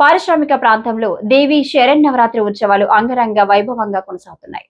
పారిశ్రామిక ప్రాంతంలో దేవి శరణ్ ఉత్సవాలు అంగరంగ వైభవంగా కొనసాగుతున్నాయి.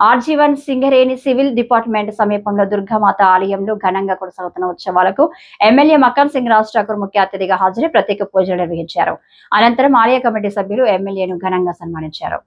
ఆర్జీవన్ సింగరేణి సివిల్ డిపార్ట్మెంట్ సమీపంలో దుర్గామాత ఆలయంలో ఘనంగా కొనసాగుతున్న ఉత్సవాలకు ఎమ్మెల్యే మక్కన్ సింగ్ రాజ్ ఠాకూర్ ముఖ్య అతిథిగా హాజరై ప్రత్యేక పూజలు నిర్వహించారు. అనంతరం ఆలయ కమిటీ సభ్యులు ఎమ్మెల్యేను ఘనంగా సన్మానించారు.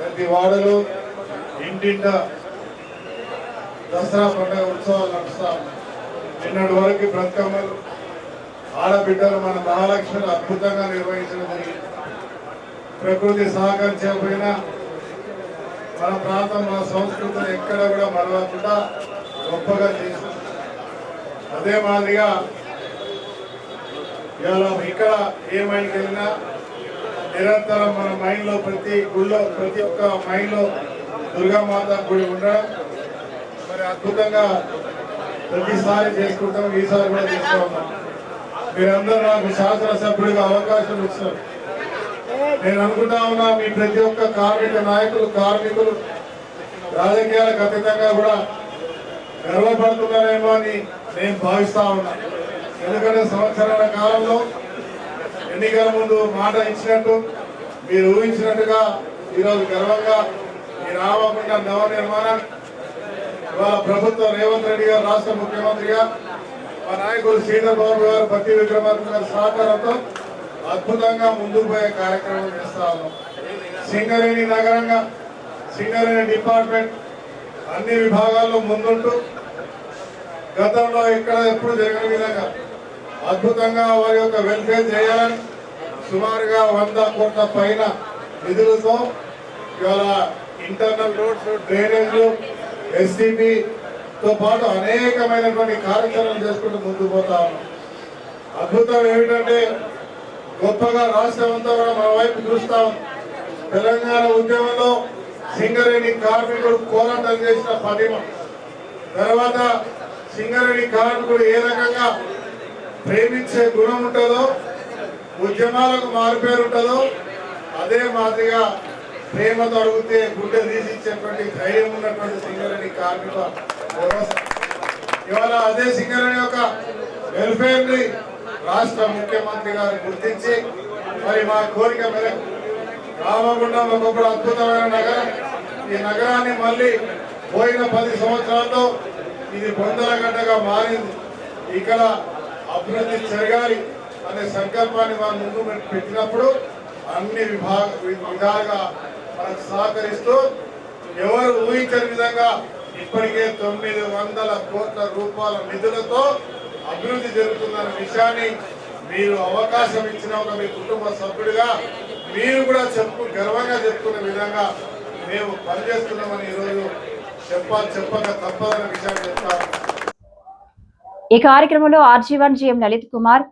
ప్రతి వాడలో ఇంటింట దసరా పండుగ ఉత్సవాలు నడుస్తా ఉన్నాయి. నిన్నటి వరకు బ్రతుకమ్మలు ఆడబిడ్డలు మన మహాలక్ష్మిని అద్భుతంగా నిర్వహించడం జరిగింది ప్రకృతి సహకరించకపోయినా మన ప్రాంతం మన సంస్కృతిని ఎక్కడ కూడా మరవకుండా గొప్పగా చేసింది అదే మాదిరిగా ఇవాళ ఇక్కడ ఏ మైండ్కి వెళ్ళినా నిరంతరం మన మైండ్లో ప్రతి గుళ్ళో ప్రతి ఒక్క మైండ్లో దుర్గామాత గుడి ఉండడం. మరి అద్భుతంగా ప్రతిసారి చేసుకుంటాం ఈసారి కూడా చేస్తూ మీరందరూ నాకు శాసనసభ్యుడిగా అవకాశం ఇచ్చారు. నేను అనుకుంటా ఉన్నా మీ ప్రతి ఒక్క కార్మిక నాయకులు కార్మికులు రాజకీయాలకు అతీతంగా కూడా గర్వపడుతున్నారేమో అని నేను భావిస్తా ఉన్నా. ఎందుకంటే సంవత్సరాల కాలంలో ఎన్నికల ముందు మాట ఇచ్చినట్టు మీరు ఊహించినట్టుగా ఈరోజు గర్వంగా ఈ రామకుండా నవ నిర్మాణం ఇవాళ ప్రభుత్వం రేవంత్ రెడ్డి గారు రాష్ట్ర ముఖ్యమంత్రిగా మా నాయకులు శ్రీధర్ బాబు గారు భక్తి విక్రమార్క గారి సహకారంతో అద్భుతంగా ముందుకు పోయే కార్యక్రమం చేస్తా ఉన్నాం. సింగరేణి నగరంగా సింగరేణి డిపార్ట్మెంట్ అన్ని విభాగాల్లో ముందుంటూ గతంలో ఇక్కడ ఎప్పుడు జరగని విధంగా అద్భుతంగా వారి యొక్క వెల్ఫేర్ చేయాలని సుమారుగా వంద కోట్ల పైన నిధులతో ఇవాళ ఇంటర్నల్ రోడ్స్ డ్రైనేజ్లు ఎస్డిపి పాటు అనేకమైనటువంటి కార్యక్రమాలు చేసుకుంటూ ముందుకు పోతా ఉన్నాం. అద్భుతం ఏమిటంటే గొప్పగా రాష్ట్రం అంతా కూడా మన వైపు చూస్తా ఉంది తెలంగాణ ఉద్యమంలో సింగరేణి కార్మికుడు పోరాటం చేసిన పదిమ తర్వాత సింగరేణి కార్మికుడు ఏ రకంగా ప్రేమించే గుణం ఉంటుందో ఉద్యమాలకు మారుపేరు ఉంటుందో అదే మాదిరిగా ప్రేమతో అడిగితే గుడ్డ తీసిచ్చేటువంటి ధైర్యం ఉన్నటువంటి సింగరేణి కార్మిక ఇవాళ అదే సింగరేణి యొక్క వెల్ఫేర్ని రాష్ట్ర ముఖ్యమంత్రి గారు గుర్తించి మరి మా కోరిక మేరకు రామగుండం ఒకప్పుడు అద్భుతమైన నగరం. ఈ నగరాన్ని మళ్ళీ పోయిన పది సంవత్సరాల్లో ఇది బొందల గడ్డగా మారింది. ఇక్కడ అభివృద్ధి జరగాలి అనే సంకల్పాన్ని వారి ముందు పెట్టినప్పుడు అన్ని విభాగ విధాలుగా మనకు సహకరిస్తూ ఎవరు ఊహించని విధంగా ఇప్పటికే తొమ్మిది వందల కోట్ల రూపాయల నిధులతో అభివృద్ధి జరుగుతుందన్న విషయాన్ని మీరు అవకాశం ఇచ్చిన ఒక మీ కుటుంబ సభ్యుడిగా మీరు కూడా చెప్పు గర్వంగా చెప్పుకునే విధంగా మేము పనిచేస్తున్నామని ఈరోజు చెప్పాలి చెప్పక తప్పదన్న విషయాన్ని చెప్తాను. ఈ కార్యక్రమంలో RG one GM Lalit Kumar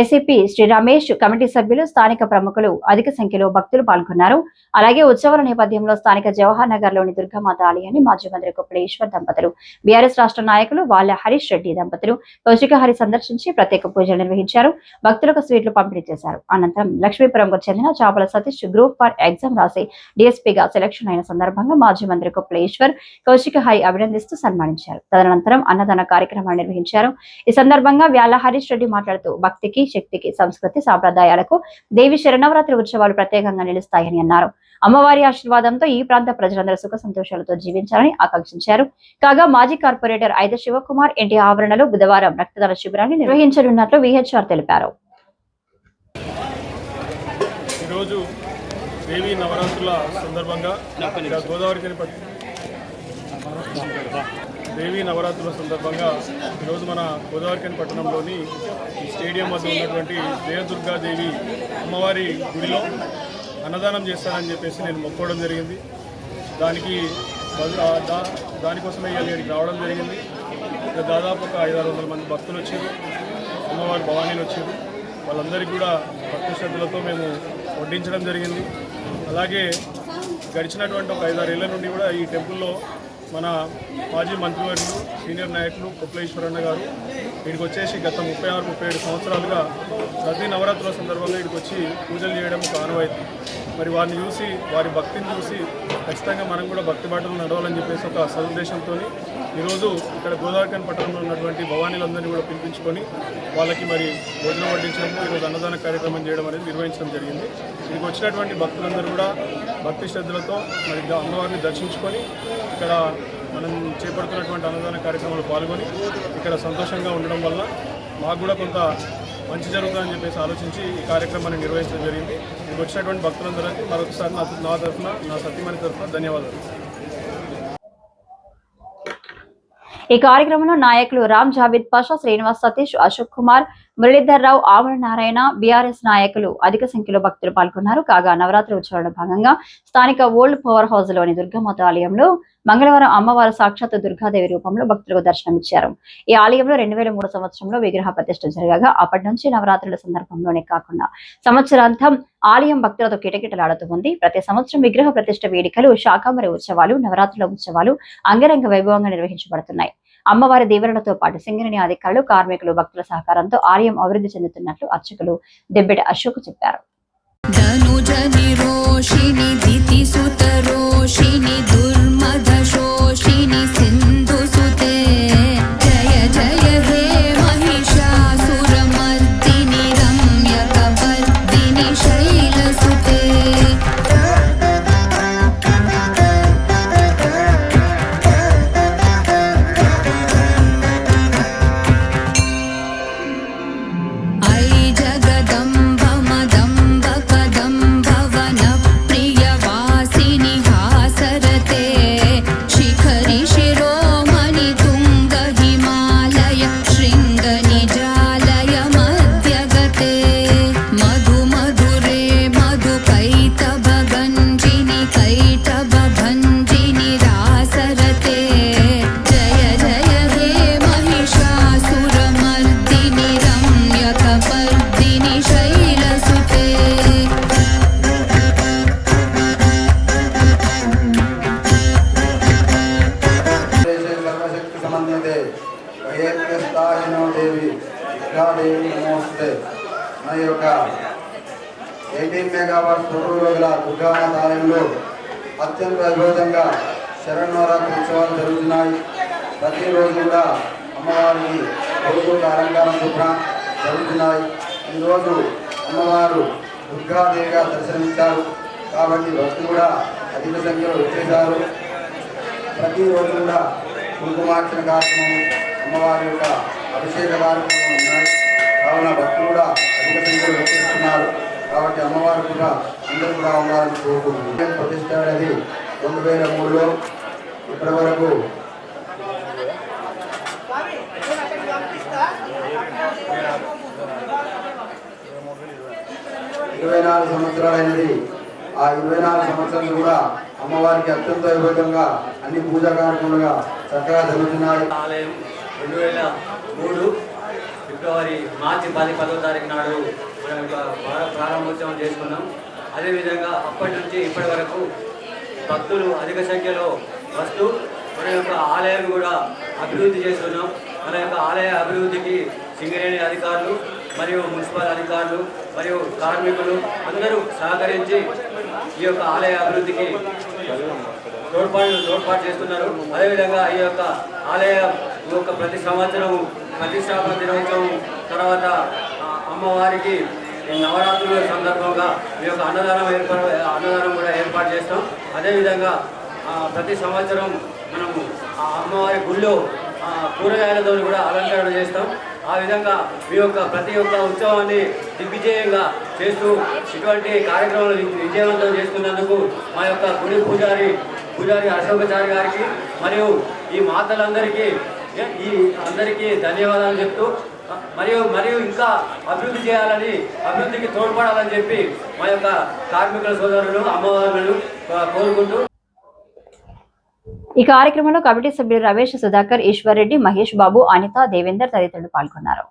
ACP Shri Ramesh committee సభ్యులు స్థానిక ప్రముఖులు అధిక సంఖ్యలో భక్తులు పాల్గొన్నారు. అలాగే ఉత్సవాల నేపథ్యంలో స్థానిక జవహర్ నగర్లోని దుర్గామాత ఆలయాన్ని మాజీ మంత్రి కుప్పలేశ్వర్ దంపతులు బీఆర్ఎస్ రాష్ట్ర నాయకులు వాళ్ళ హరీష్ రెడ్డి దంపతులు కౌశికహరి సందర్శించి ప్రత్యేక పూజలు నిర్వహించారు. భక్తులకు స్వీట్లు పంపిణీ చేశారు. అనంతరం లక్ష్మీపురంకు చెందిన చాపల సతీష్ గ్రూప్ ఫర్ ఎగ్జామ్ రాసి డీఎస్పీగా సెలక్షన్ అయిన సందర్భంగా మాజీ మంత్రి కుప్పలేశ్వర్ కౌశికహరి అభినందిస్తూ సన్మానించారు. తదనంతరం అన్నదాన కార్యక్రమాన్ని నిర్వహించారు. ఈ సందర్భంగా వ్యాల హరీష్ రెడ్డి మాట్లాడుతూ భక్తికి శక్తికి సంస్కృతి సాంప్రదాయాలకు దేవి శరణవరాత్రి ఉత్సవాలు ప్రత్యేకంగా నిలుస్తాయని అన్నారు. అమ్మవారి ఆశీర్వాదంతో ఈ ప్రాంత ప్రజలందరూ సుఖ సంతోషాలతో జీవించాలని ఆకాంక్షించారు. కాగా మాజీ కార్పొరేటర్ ఐద శివకుమార్ ఇంటి ఆవరణలో బుధవారం రక్తదాన శిబిరాన్ని నిర్వహించనున్నట్లు విహెచ్ఆర్ తెలిపారు. ఈరోజు దేవి నవరాత్రుల సందర్భంగా ఇక్కడ గోదావరి కనిపట్టి దేవీ నవరాత్రుల సందర్భంగా ఈరోజు మన గోదావరికన్ పట్టణంలోని ఈ స్టేడియం వద్ద ఉన్నటువంటి జయదుర్గాదేవి అమ్మవారి గుడిలో అన్నదానం చేస్తానని చెప్పేసి నేను మొక్కోవడం జరిగింది. దానికి దా- దానికోసమే ఇక్కడికి రావడం జరిగింది. ఇక్కడ దాదాపు ఒక ఐదారు వందల మంది భక్తులు వచ్చారు. అమ్మవారి భవానీలు వచ్చారు. వాళ్ళందరికీ కూడా భక్తి శ్రద్ధలతో మేము వడ్డించడం జరిగింది. అలాగే గడిచినటువంటి ఒక ఐదారేళ్ళ నుండి కూడా ఈ టెంపుల్లో మన మాజీ మంత్రివర్యులు సీనియర్ నాయకులు కుప్లేశ్వరన్న గారు. వీడికి వచ్చేసి గత ముప్పై ఆరు ముప్పై ఏడు సంవత్సరాలుగా ప్రతి నవరాత్రుల సందర్భంగా ఇక్కడికి వచ్చి పూజలు చేయడం ఒక ఆనవాయితీ మరి వారిని చూసి వారి భక్తిని చూసి ఖచ్చితంగా మనం కూడా భక్తి బాటలు నడవాలని చెప్పేసి ఒక సదుద్దేశంతో ఈరోజు ఇక్కడ గోదావరికన్ పట్టణంలో ఉన్నటువంటి భవానీలందరినీ కూడా పిలిపించుకొని వాళ్ళకి మరి భోజనం వడ్డించడం ఈరోజు అన్నదాన కార్యక్రమం చేయడం అనేది నిర్వహించడం జరిగింది. ఇక్కడికి వచ్చినటువంటి భక్తులందరూ కూడా భక్తి శ్రద్ధలతో మరి అమ్మవారిని దర్శించుకొని ఇక్కడ మనం చేపడుతున్నటువంటి అన్నదాన కార్యక్రమంలో పాల్గొని ఇక్కడ సంతోషంగా ఉండడం వల్ల మాకు కూడా కొంత మంచి జరుగుతుందని చెప్పేసి ఆలోచించి ఈ కార్యక్రమాన్ని నిర్వహించడం జరిగింది. ఇక్కడికి వచ్చినటువంటి భక్తులందరికీ మరొకసారి నా నా తరఫున నా సత్యమణి తరఫున ధన్యవాదాలు. ఈ కార్యక్రమంలో నాయకులు రామ్ జావేద్ పాషా శ్రీనివాస్ సతీష్ అశోక్ కుమార్ మురళీధర్ రావు ఆమర నారాయణ బీఆర్ఎస్ నాయకులు అధిక సంఖ్యలో భక్తులు పాల్గొన్నారు. కాగా నవరాత్రి ఉత్సవాలలో భాగంగా స్థానిక ఓల్డ్ పవర్ హౌస్లోని దుర్గమాత ఆలయంలో మంగళవారం అమ్మవారు సాక్షాత్ దుర్గాదేవి రూపంలో భక్తులకు దర్శనమిచ్చారు. ఈ ఆలయంలో రెండు వేల మూడు సంవత్సరంలో విగ్రహ ప్రతిష్ఠ జరగగా అప్పటి నుంచి నవరాత్రుల సందర్భంలోనే కాకుండా సంవత్సరాంతం ఆలయం భక్తులతో కిటకిటలాడుతూ ఉంది. ప్రతి సంవత్సరం విగ్రహ ప్రతిష్ఠ వేడుకలు శాకాంబరి ఉత్సవాలు నవరాత్రుల ఉత్సవాలు అంగరంగ వైభవంగా నిర్వహించబడుతున్నాయి. అమ్మవారి దీవెనలతో పాటు సింగరేణి అధికారులు కార్మికులు భక్తుల సహకారంతో ఆలయం అభివృద్ధి చెందుతున్నట్లు అర్చకులు దెబ్బెట అశోక్ చెప్పారు. ధనుజని నిరోషిణి దితి సుత రోషిణి దుర్ దేవి. దేవి నమోస్తే. నా యొక్క ఎయిటీన్ మెగావాట్ తొమ్మిదిలో గల దుర్గా ఆలయంలో అత్యంత వైభవంగా శరణ్వరాత్రి ఉత్సవాలు జరుగుతున్నాయి. ప్రతిరోజు కూడా అమ్మవారికి కొడుకుల అలంకారం శుభ్ర జరుగుతున్నాయి. ఈరోజు అమ్మవారు దుర్గాదేవిగా దర్శనమిస్తారు కాబట్టి భక్తులు కూడా అధిక సంఖ్యలో వచ్చేశారు. ప్రతిరోజు కూడా కుంకుమార్చన కార్యక్రమం అమ్మవారి యొక్క అభిషేక కార్యక్రమం ఉన్నాయి. కావున భక్తులు కూడా అధిక సంఖ్యలో వచ్చేస్తున్నారు. కాబట్టి అమ్మవారు కూడా అందరూ కూడా ఉండాలని కోరుకుంటున్నాను. ప్రతిష్ట అనేది రెండు వేల మూడులో ఇప్పటి వరకు ఇరవై నాలుగు సంవత్సరాలైనది ఆ ఇరవై నాలుగు సంవత్సరాలు కూడా అమ్మవారికి అత్యంత వైభవంగా అన్ని పూజా కార్యక్రమాలుగా చక్కగా జరుగుతున్నాయి. రెండు వేల మూడు ఫిబ్రవరి మార్చి పది పదో తారీఖు నాడు మన యొక్క ప్రారంభోత్సవం చేసుకున్నాం. అదేవిధంగా అప్పటి నుంచి ఇప్పటి వరకు భక్తులు అధిక సంఖ్యలో వస్తూ మన యొక్క ఆలయాన్ని కూడా అభివృద్ధి చేస్తున్నాం. మన యొక్క ఆలయ అభివృద్ధికి సింగరేణి అధికారులు మరియు మున్సిపల్ అధికారులు మరియు కార్మికులు అందరూ సహకరించి ఈ యొక్క ఆలయ అభివృద్ధికి తోడ్పాటు తోడ్పాటు చేస్తున్నారు. అదేవిధంగా ఈ యొక్క ఆలయ ఈ యొక్క ప్రతి సంవత్సరం ప్రతిష్టాపన దినోత్సవం తర్వాత అమ్మవారికి నవరాత్రుల సందర్భంగా ఈ యొక్క అన్నదానం ఏర్పాటు అన్నదానం కూడా ఏర్పాటు చేస్తాం. అదేవిధంగా ప్రతి సంవత్సరం మనము ఆ అమ్మవారి గుళ్ళో కూరగాయలతో కూడా అలంకరణ చేస్తాం. ఆ విధంగా మీ యొక్క ప్రతి ఒక్క ఉత్సవాన్ని దిగ్విజయంగా చేస్తూ ఇటువంటి కార్యక్రమాలు విజయవంతం చేస్తున్నందుకు మా యొక్క గుడి పూజారి పూజారి అశోకచారి గారికి మరియు ఈ మాతలందరికీ ఈ అందరికీ ధన్యవాదాలు చెప్తూ మరియు మరియు ఇంకా అభివృద్ధి చేయాలని అభివృద్ధికి తోడ్పడాలని చెప్పి మా యొక్క కార్మికుల సోదరులు అమ్మవారులను కోరుకుంటూ. ఈ కార్యక్రమంలో కమిటీ సభ్యులు రమేష్ సుధాకర్ ఈశ్వర్ రెడ్డి మహేష్ బాబు అనిత దేవేందర్ తదితరులు పాల్గొన్నారు.